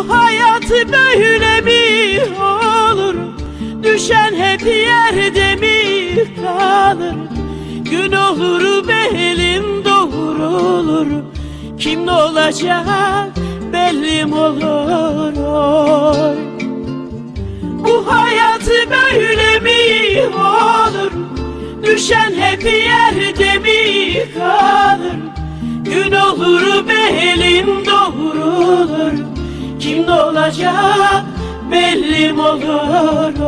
Bu hayat böyle mi olur? Düşen hep yerde mi kalır? Gün olur belim doğrulur Kim olacak belli mi olur oy Bu hayat böyle mi olur? Düşen hep yerde mi kalır? Gün olur belim doğrulur olacak belli mi olur